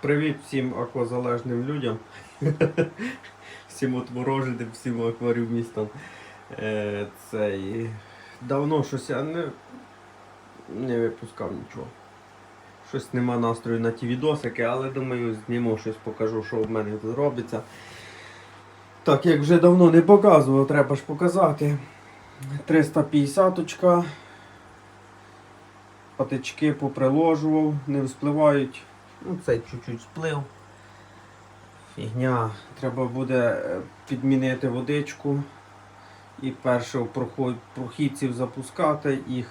Привіт всім аквазалежним людям. всім отвороженим, всім акваріумістам. Е, Цей... Давно щось я не, не випускав нічого. Щось нема настрою на ті відосики, але думаю, зніму щось покажу, що в мене тут робиться. Так, як вже давно не показував, треба ж показати. 350 очка. Патички поприложував, не вспливають. Ну, цей чуть-чуть сплив. Фігня. Треба буде е, підмінити водичку і перше прохідців запускати і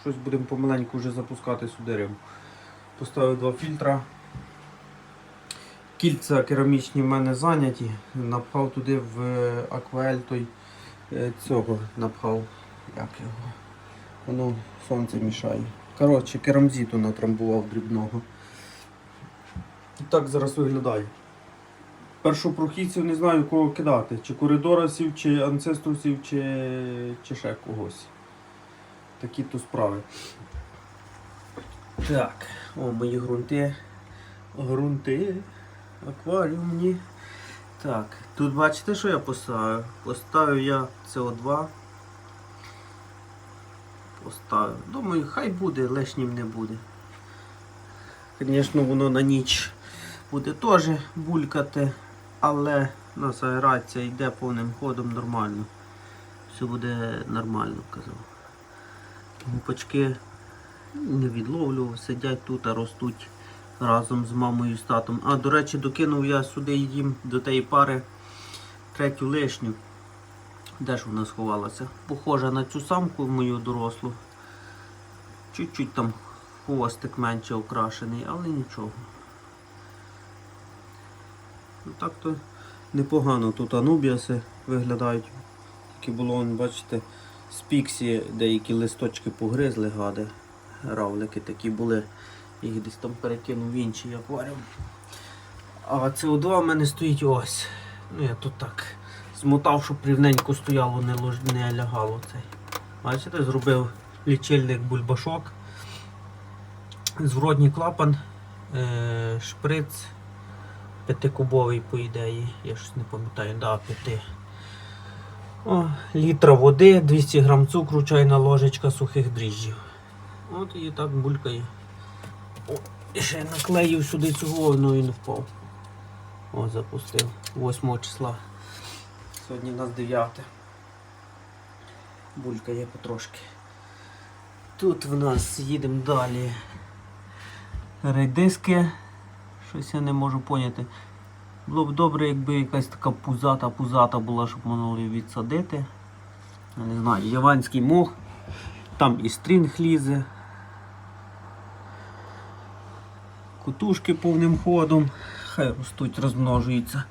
щось будемо помаленьку вже запускати сюди рибу. Поставив два фільтра. Кільця керамічні в мене зайняті. Напхав туди в е, акваель той е, цього напхав. Як його? Воно сонце мішає. Коротше, керамзіту натрамбував дрібного. І так зараз виглядає. Першопрохідців не знаю кого кидати. Чи коридорасів, чи анцеструсів, чи, чи ще когось. Такі то справи. Так, о, мої ґрунти. Грунти. Акваріумні. Так, тут бачите, що я поставив? Поставив я СО2. Поставив. Думаю, хай буде, лишнім не буде. Звісно, воно на ніч буде теж булькати, але нас аерація йде повним ходом нормально. Все буде нормально, казав. Гупачки не відловлював, сидять тут, а ростуть разом з мамою з татом. А, до речі, докинув я сюди їм до тієї пари третю лишню. Де ж вона сховалася? Похожа на цю самку мою дорослу. Чуть-чуть там хвостик менше окрашений, але нічого. Ну так то непогано тут анубіаси виглядають. Тільки було, бачите, з піксі деякі листочки погризли, гади. Равлики такі були. Їх десь там перекинув в інший акваріум. А СО2 в мене стоїть ось. Ну я тут так змотав, щоб рівненько стояло, не, лож... не лягало цей. Бачите, зробив лічильник бульбашок. Зворотній клапан, е- шприц п'ятикубовий по ідеї. Я щось не пам'ятаю, да, п'яти. О, літра води, 200 грам цукру, чайна ложечка сухих дріжджів. От і так булькає. О, ще наклеїв сюди цього, воно і не впав. О, запустив. 8 числа. Сьогодні у нас 9. Булькає потрошки. Тут в нас їдемо далі. Рейдиски. Щось я не можу поняти. Було б добре, якби якась така пузата пузата була, щоб могли відсадити. Я не знаю, яванський мох. Там і стрінг лізе. Кутушки повним ходом. Хай ростуть, розмножуються.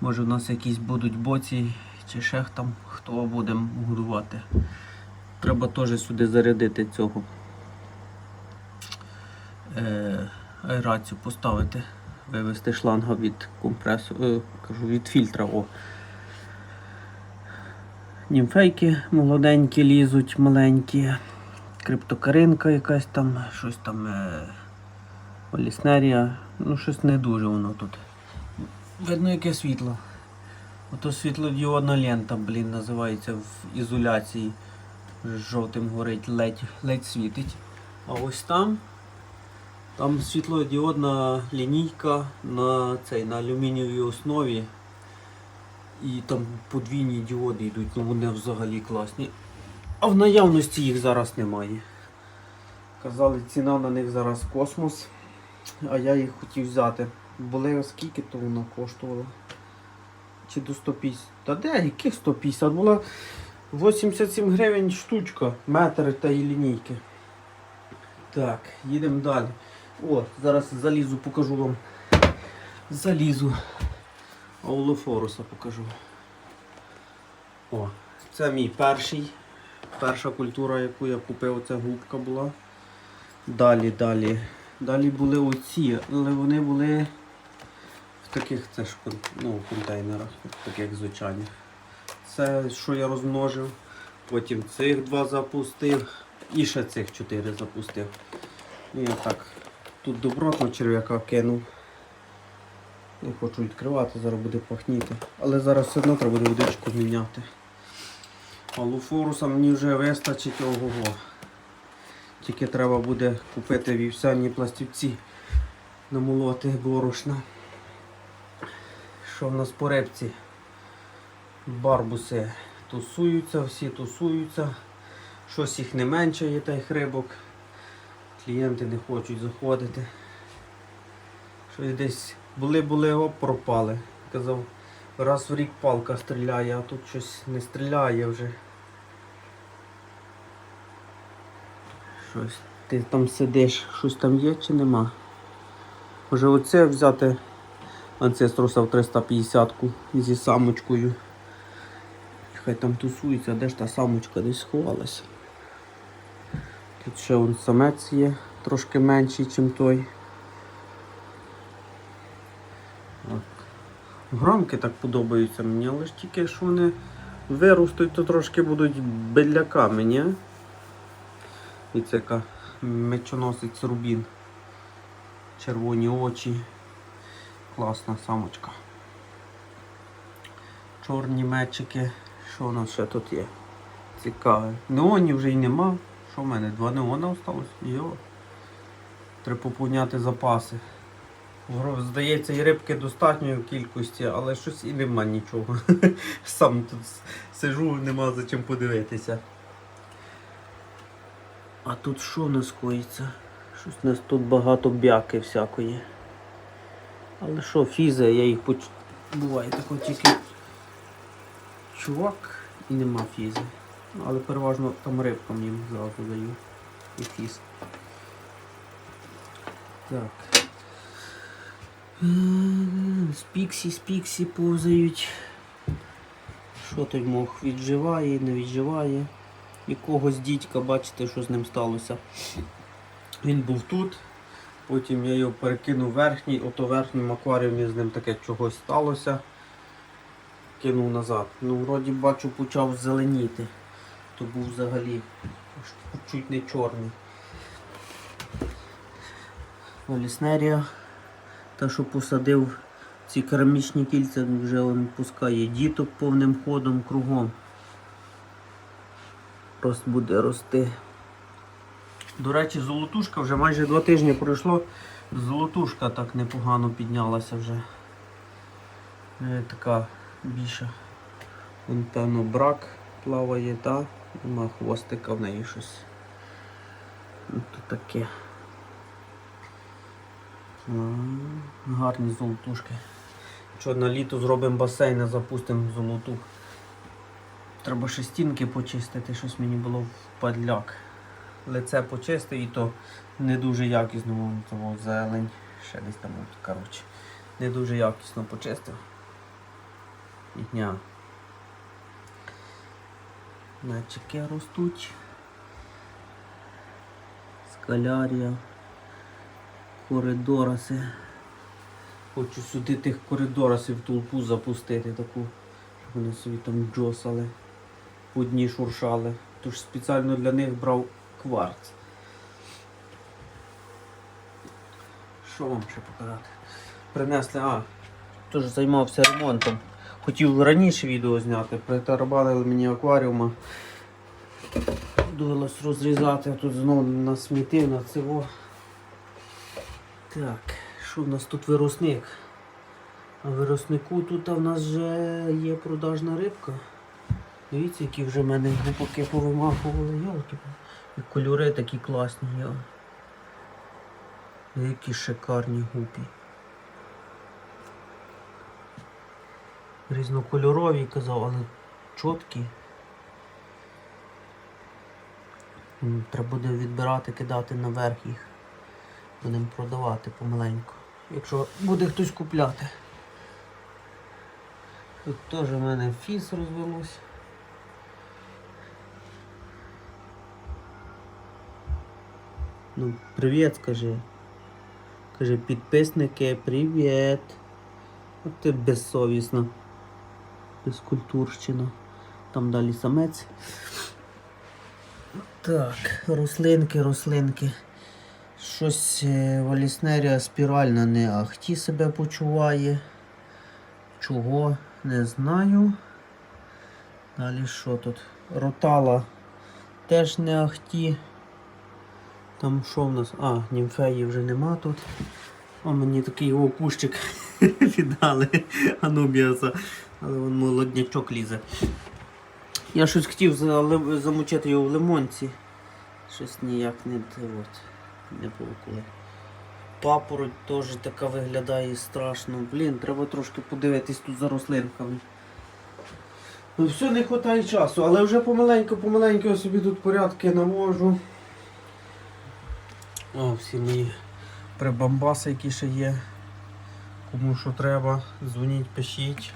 Може в нас якісь будуть боці чи ще там хто будемо годувати. Треба теж сюди зарядити цього. Е, аерацію поставити, вивести шланга від компресу, е, кажу, від фільтра. О. Німфейки молоденькі лізуть, маленькі. Криптокаринка якась там, щось там. Е, Поліснерія, ну щось не дуже воно тут. Видно яке світло. Ото світлодіодна лента, блін, називається в ізоляції. Жовтим горить, ледь, ледь світить. А ось там, там світлодіодна лінійка на цей, на алюмінієвій основі. І там подвійні діоди йдуть, ну вони взагалі класні. А в наявності їх зараз немає. Казали, ціна на них зараз космос. А я їх хотів взяти. Були скільки то вона коштувала? Чи до 150? Та де, яких 150? Була 87 гривень штучка, метр та і лінійки. Так, їдемо далі. О, зараз залізу, покажу вам. Залізу. Аулофоруса покажу. О, це мій перший. Перша культура, яку я купив, це губка була. Далі, далі. Далі були оці, але вони були в таких це ж ну, контейнерах, таких звичайних. Це що я розмножив. Потім цих два запустив і ще цих чотири запустив. І я так тут добротно черв'яка кинув. Не хочу відкривати, зараз буде пахніти. Але зараз все одно треба буде водичку міняти. А луфоруса мені вже вистачить ого-го. Тільки треба буде купити вівсяні пластівці, намолоти борошна. Що в нас по репці? Барбуси тусуються, всі тусуються. Щось їх не менше є тих рибок. Клієнти не хочуть заходити. Щось десь були-були, оп, пропали. Казав, раз в рік палка стріляє, а тут щось не стріляє вже. Щось. Ти там сидиш, щось там є чи нема? Може оце взяти анцеструса в 350-ку зі самочкою. Хай там тусується, де ж та самочка десь сховалася. Тут ще вон самець є, трошки менший, ніж той. Громки так подобаються мені, але ж тільки що вони виростуть, то трошки будуть беляками, ні? І це яка мечоносець рубін. Червоні очі. Класна самочка. Чорні мечики. Що у нас ще тут є? Цікаве. Неонів вже й нема. Що в мене? Два неона осталось? Йо. Треба поповняти запаси. Здається, і рибки достатньої в кількості, але щось і нема нічого. Сам тут сижу, нема за чим подивитися. А тут що у нас коїться? Щось у нас тут багато бяки всякої. Але що, фізи, я їх поч... Буває тако тільки чувак і нема фізи. Але переважно там рибкам їм зразу даю. І фіз. Так. Спіксі, спіксі повзають. Що той мох відживає, не відживає. Якогось дідька, бачите, що з ним сталося. Він був тут, потім я його перекинув верхній, ото в верхньому акваріумі з ним таке чогось сталося. Кинув назад. Ну, вроді бачу, почав зеленіти. То був взагалі чуть не чорний. Оліснерія. Та, що посадив ці керамічні кільця, вже він пускає діток повним ходом кругом. Просто буде рости. До речі, золотушка вже майже два тижні пройшло. Золотушка так непогано піднялася вже. Е, Така більша. Вон, певно, брак плаває, та нема хвостика в неї щось. Ну, то таке. Гарні золотушки. Що на літо зробимо басейн, а запустимо золоту. Треба ще стінки почистити, щось мені було впадляк. Лице почистив і то не дуже якісно того зелень. Ще десь там, коротше. Не дуже якісно почистив. Ігня. Мечики ростуть. Скалярія. Коридораси. Хочу сюди тих коридорасів толпу запустити таку, щоб вони собі там джосали, по дні шуршали. Тож спеціально для них брав кварц. Що вам ще показати? Принесли, а, теж займався ремонтом. Хотів раніше відео зняти, притарабанили мені акваріума. Довелось розрізати, а тут знову насмітив на цього. Так, що в нас тут виросник? А вироснику тут в нас вже є продажна рибка. Дивіться, які вже в мене гупаки повимахували, йолки. І кольори такі класні. Які шикарні гупі. Різнокольорові казав, але чіткі. Треба буде відбирати, кидати наверх їх. Будемо продавати помаленьку. Якщо буде хтось купляти. Тут теж в мене фіс розвелось. Ну, привіт, скажи. Каже, підписники, привіт. От ти безсовісно. Безкультурщина. Там далі самець. Так, рослинки, рослинки. Щось е, Валіснерія спіральна не ахті себе почуває. Чого, не знаю. Далі що тут? Ротала теж не ахті. Там що в нас? А, німфеї вже нема тут. О, мені такий о, кущик віддали Анубіаса. Але вон молоднячок лізе. Я щось хотів замочити його в лимонці. Щось ніяк не от, не було. Папороть теж така виглядає страшно. Блін, треба трошки подивитись тут за рослинками. Ну все, не вистачає часу, але вже помаленьку-помаленьку собі тут порядки навожу. О, всі мої прибамбаси, які ще є. Кому що треба, дзвоніть, пишіть.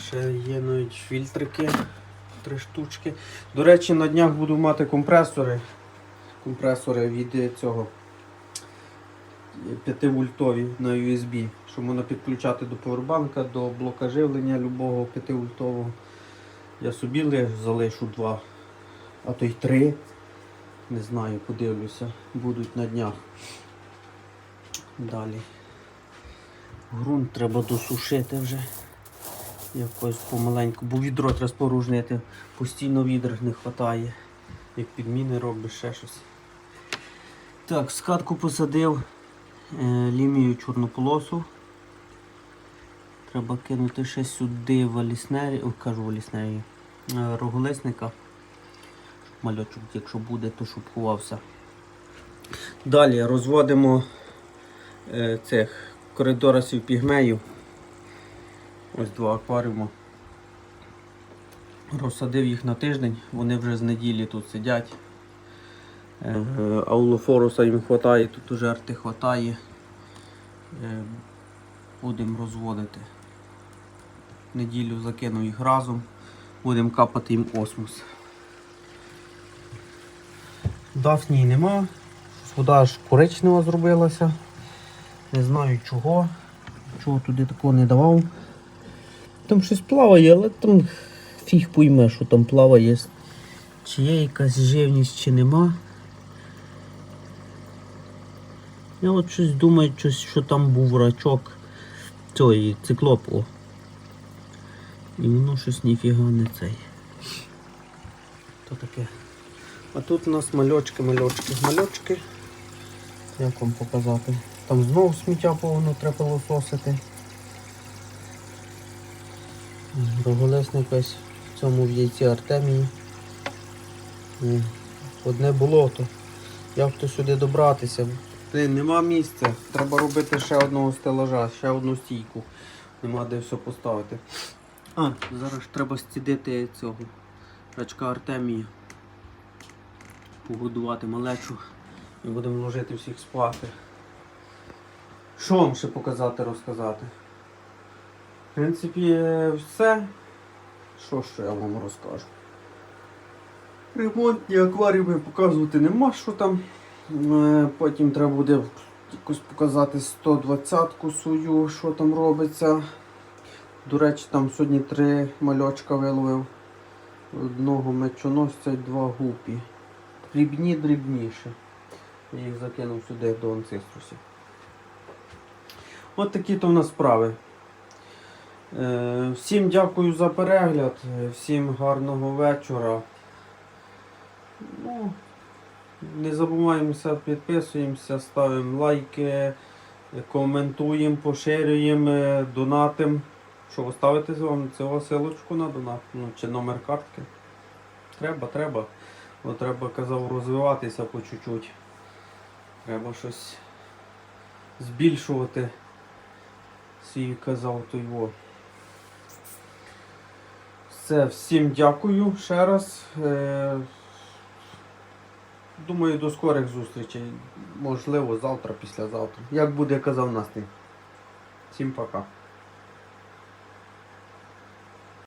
Ще є навіть фільтрики. Три штучки. До речі, на днях буду мати компресори. Компресори від цього 5 вольтові на USB, щоб можна підключати до повербанка, до блока живлення любого 5 вольтового. Я собі лиш залишу два, а то й три. Не знаю, подивлюся. Будуть на днях. Далі. Грунт треба досушити вже. Якось помаленьку, бо відро треба споружнити. Постійно відер не вистачає. Як підміни робиш, ще щось. Так, скатку посадив е, лімію чорну полосу. Треба кинути ще сюди валіснері, о, кажу валіснері, е, роголисника. Мальочок, якщо буде, то щоб ховався. Далі розводимо е, цих коридорасів пігмею. Ось два акваріуми. Розсадив їх на тиждень, вони вже з неділі тут сидять. Е, Аулофоруса їм вистачає, тут уже арти вистачає. Е, Будемо розводити. Неділю закинув їх разом, будемо капати їм осмос. Дафнії нема, вода аж коричнева зробилася. Не знаю чого. Чого туди такого не давав. Там щось плаває, але там фіг пойме, що там плаває. Чи є якась живність, чи нема. Я от щось думаю, що там був рачок цієї циклопу. І воно щось ніфіга не цей. То таке. А тут у нас мальочки, мальочки, мальочки. Як вам показати? Там знову сміття повно треба лососити. Роголесник ось в цьому в яйці Артемії. Одне болото. Як то сюди добратися? Блін, нема місця. Треба робити ще одного стелажа, ще одну стійку. Нема де все поставити. А, зараз треба стідити цього рачка Артемії. Погодувати малечу і будемо ложити всіх спати. Що вам ще показати, розказати? Принципі, все. Що ще я вам розкажу? Ремонтні акваріуми показувати нема що там. Е, Потім треба буде якось показати 120-ку свою, що там робиться. До речі, там сьогодні три мальочка виловив. Одного мечоносця і два гупі. Дрібні дрібніші. Я їх закинув сюди до анциструсів. От такі то в нас справи. Е, Всім дякую за перегляд, е, всім гарного вечора. Ну, не забуваємося, підписуємося, ставимо лайки, коментуємо, поширюємо, е, донатимо. Що ви ставите з вами цього силочку на донат? Ну, чи номер картки? Треба, треба. Бо треба, казав, розвиватися по чуть-чуть. Треба щось збільшувати. Свій казав той во. Все, всім дякую ще раз. Е, Думаю, до скорих зустрічей. Можливо, завтра, післязавтра. Як буде казав Настя. Всім пока.